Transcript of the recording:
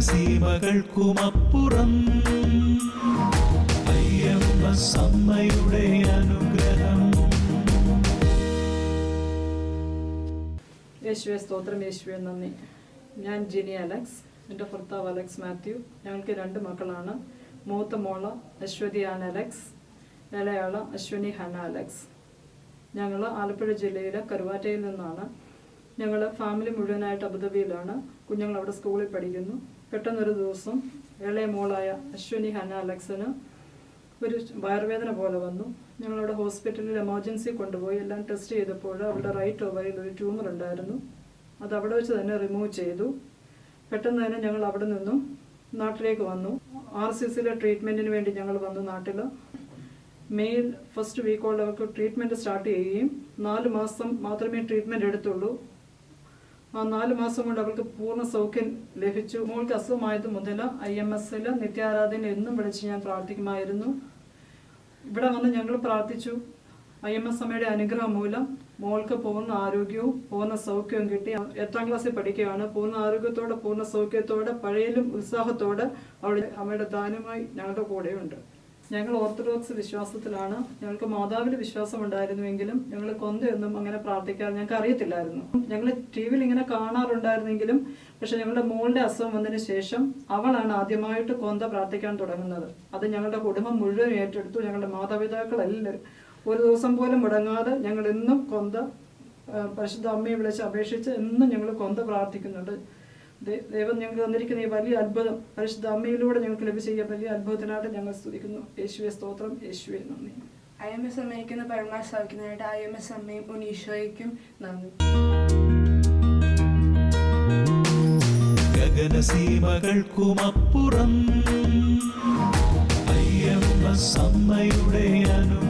ഗഗനസീമകൾക്കുമപ്പുറം അയ്യമ്മ സമ്മയുടെ അനുഗ്രഹം. യേശുവെ സ്തോത്രം യേശുവെ നന്ദി. ഞാൻ ജിനി അലക്സ് എന്റെ ഭർത്താവ് അലക്സ് മാത്യു. ഞങ്ങൾക്ക് രണ്ട് മക്കളാണ്. മൂത്ത മോൾ അശ്വതി ആൻ അലക്സ്. ഇളയാൾ അശ്വനി ഹന അലക്സ്. ഞങ്ങൾ ആലപ്പുഴ ജില്ലയിലെ കരുവാറ്റയിൽ നിന്നാണ്. ഞങ്ങൾ ഫാമിലി മുഴുവനായിട്ട് അബുദാബിയിലാണ്. കുഞ്ഞുങ്ങൾ അവിടെ സ്കൂളിൽ പഠിക്കുന്നു. പെട്ടെന്നൊരു ദിവസം ഇളയ മോളായ അശ്വിനി ഹന അലക്സിന് ഒരു വയറുവേദന പോലെ വന്നു. ഞങ്ങളവിടെ ഹോസ്പിറ്റലിൽ എമർജൻസി കൊണ്ടുപോയി. എല്ലാം ടെസ്റ്റ് ചെയ്തപ്പോൾ അവളുടെ റൈറ്റ് ഓവറിൽ ഒരു ട്യൂമർ ഉണ്ടായിരുന്നു. അത് അവിടെ വെച്ച് തന്നെ റിമൂവ് ചെയ്തു. പെട്ടെന്ന് തന്നെ ഞങ്ങൾ അവിടെ നിന്നും നാട്ടിലേക്ക് വന്നു. ആർ സി സിയിലെ ട്രീറ്റ്മെന്റിന് വേണ്ടി ഞങ്ങൾ വന്നു നാട്ടിൽ മെയ് ഫസ്റ്റ് വീക്കോടെ അവർക്ക് ട്രീറ്റ്മെന്റ് സ്റ്റാർട്ട് ചെയ്യുകയും നാല് മാസം മാത്രമേ ട്രീറ്റ്മെന്റ് എടുത്തുള്ളൂ. ആ നാല് മാസം കൊണ്ട് അവൾക്ക് പൂർണ സൗഖ്യം ലഭിച്ചു. മോൾക്ക് അസുഖമായത് മുതൽ ഐ എം എസിൽ നിത്യാരാധന എന്നും വിളിച്ച് ഞാൻ പ്രാർത്ഥിക്കുമായിരുന്നു. ഇവിടെ വന്ന് ഞങ്ങൾ പ്രാർത്ഥിച്ചു. ഐ എം എസ് അമ്മയുടെ അനുഗ്രഹം മൂലം മോൾക്ക് പൂർണ ആരോഗ്യവും പൂർണ സൗഖ്യവും കിട്ടി. എട്ടാം ക്ലാസ്സിൽ പഠിക്കുകയാണ്. പൂർണ ആരോഗ്യത്തോടെ പൂർണ സൗഖ്യത്തോടെ പഴയലും ഉത്സാഹത്തോടെ അവളുടെ അമ്മയുടെ ദാനമായി ഞങ്ങളുടെ കൂടെയുണ്ട്. ഞങ്ങൾ ഓർത്തഡോക്സ് വിശ്വാസത്തിലാണ്. ഞങ്ങൾക്ക് മാതാവിൽ വിശ്വാസം ഉണ്ടായിരുന്നുവെങ്കിലും ഞങ്ങൾ കൊന്തയൊന്നും അങ്ങനെ പ്രാർത്ഥിക്കാറ് ഞങ്ങൾക്ക് അറിയത്തില്ലായിരുന്നു. ഞങ്ങൾ ടി വിയിൽ ഇങ്ങനെ കാണാറുണ്ടായിരുന്നെങ്കിലും പക്ഷെ ഞങ്ങളുടെ മോളുടെ അസുഖം വന്നതിന് ശേഷം അവളാണ് ആദ്യമായിട്ട് കൊന്ത പ്രാർത്ഥിക്കാൻ തുടങ്ങുന്നത്. അത് ഞങ്ങളുടെ കുടുംബം മുഴുവൻ ഏറ്റെടുത്തു. ഞങ്ങളുടെ മാതാപിതാക്കളെല്ലാവരും ഒരു ദിവസം പോലും മുടങ്ങാതെ ഞങ്ങൾ എന്നും കൊന്ത പരിശുദ്ധ അമ്മയെ വിളിച്ച് അപേക്ഷിച്ച് എന്നും ഞങ്ങൾ കൊന്ത പ്രാർത്ഥിക്കുന്നുണ്ട്. ദൈവം ഞങ്ങൾക്ക് തന്നിരിക്കുന്ന ഈ വലിയ അത്ഭുതം പരിശുദ്ധ അമ്മയിലൂടെ ഞങ്ങൾക്ക് ലഭിച്ച ഈ വലിയ അത്ഭുതത്തിനായിട്ട് ഞങ്ങൾ സ്തുതിക്കുന്നു. യേശുവെ സ്തോത്രം. യേശുവെ നന്ദി. ഐ എം എസ് അമ്മയ്ക്കുന്ന പരമാ സാധിക്കുന്നതായിട്ട് ഐ എം എസ് അമ്മയും ഉനീഷോയ്ക്കും നന്ദി ഗഗനസീമകൾക്കുമപ്പുറം അയ്യമ്മ സമ്മയുടെ അനു